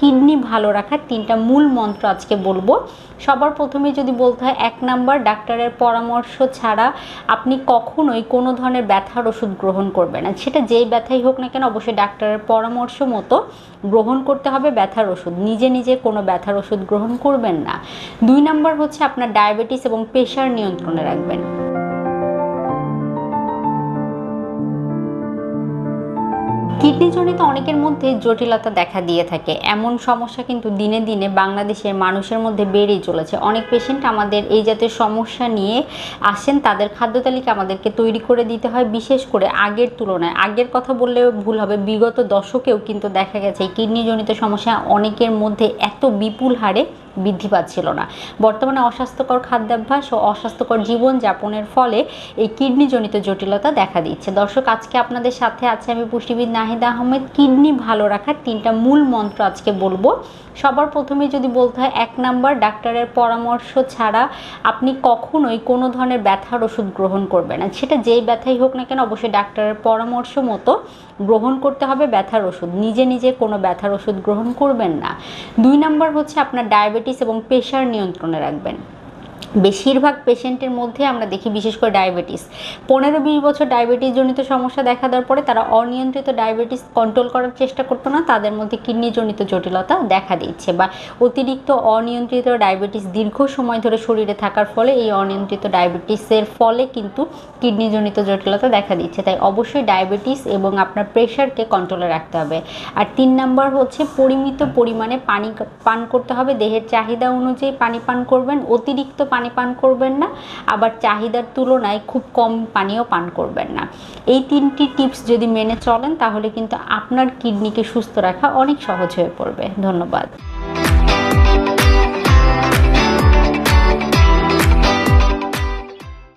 Kidney ভালো রাখার তিনটা মূল মন্ত্র আজকে বলব। সবার প্রথমে যদি বলতে হয়, এক নাম্বার, ডাক্তারের পরামর্শ ছাড়া আপনি কখনোই কোনো ধরনের ব্যথার ওষুধ গ্রহণ করবেন না। সেটা যেই ব্যথাই হোক না কেন, অবশ্যই ডাক্তারের পরামর্শ মতো গ্রহণ করতে হবে ব্যথার ওষুধ। নিজে নিজে কোনো ব্যথার ওষুধ গ্রহণ করবেন না। দুই নাম্বার হচ্ছে আপনার ডায়াবেটিস এবং প্রেশার নিয়ন্ত্রণে রাখবেন। কিডনিজনিত অনেকের মধ্যে জটিলতা দেখা দিয়ে থাকে। এমন সমস্যা কিন্তু দিনে দিনে বাংলাদেশের মানুষের মধ্যে বেড়েই চলেছে। অনেক পেশেন্ট আমাদের এই জাতীয় সমস্যা নিয়ে আসেন, তাদের খাদ্য তালিকা আমাদেরকে তৈরি করে দিতে হয়, বিশেষ করে আগের তুলনায়। আগের কথা বললেও ভুল হবে। বিগত দশকেও কিন্তু দেখা গেছে কিডনিজনিত সমস্যা অনেকের মধ্যে এত বিপুল হারে বৃদ্ধি পাচ্ছিল না। বর্তমানে অস্বাস্থ্যকর খাদ্যাভ্যাস ও অস্বাস্থ্যকর জীবনযাপনের ফলে এই কিডনিজনিত জটিলতা দেখা দিচ্ছে। দর্শক, আজকে আপনাদের সাথে আছে আমি পুষ্টিবিদ নাহিদা আহমেদ। কিডনি ভালো রাখার তিনটা মূল মন্ত্র আজকে বলব। সবার প্রথমে যদি বলতে হয়, এক নাম্বার, ডাক্তারের পরামর্শ ছাড়া আপনি কখনোই কোনো ধরনের ব্যথার ওষুধ গ্রহণ করবেন না। সেটা যেই ব্যথাই হোক না কেন, অবশ্যই ডাক্তারের পরামর্শ মতো গ্রহণ করতে হবে ব্যথার ওষুধ। নিজে নিজে কোনো ব্যথার ওষুধ গ্রহণ করবেন না। দুই নাম্বার হচ্ছে, আপনার ডায়াবেটিস এবং প্রেশার নিয়ন্ত্রণে রাখবেন। বেশিরভাগ পেশেন্টের মধ্যে আমরা দেখি বিশেষ করে ডায়াবেটিস। পনেরো বিশ বছর ডায়াবেটিস জনিত সমস্যা দেখা দেওয়ার পরে তারা অনিয়ন্ত্রিত ডায়াবেটিস কন্ট্রোল করার চেষ্টা করতো না, তাদের মধ্যে কিডনি জনিত জটিলতা দেখা দিচ্ছে বা অতিরিক্ত অনিয়ন্ত্রিত ডায়াবেটিস দীর্ঘ সময় ধরে শরীরে থাকার ফলে এই অনিয়ন্ত্রিত ডায়াবেটিসের ফলে কিন্তু কিডনি জনিত জটিলতা দেখা দিচ্ছে। তাই অবশ্যই ডায়াবেটিস এবং আপনার প্রেশারকে কন্ট্রোলে রাখতে হবে। আর তিন নাম্বার হচ্ছে পরিমিত পরিমাণে পানি পান করতে হবে। দেহের চাহিদা অনুযায়ী পানি পান করবেন, অতিরিক্ত পানি পান করবেন না, আবার চাহিদার তুলনায় খুব কম পানিও পান করবেন না। এই তিনটি টিপস যদি মেনে চলেন, তাহলে কিন্তু আপনার কিডনিকে সুস্থ রাখা অনেক সহজ হয়ে পড়বে। ধন্যবাদ।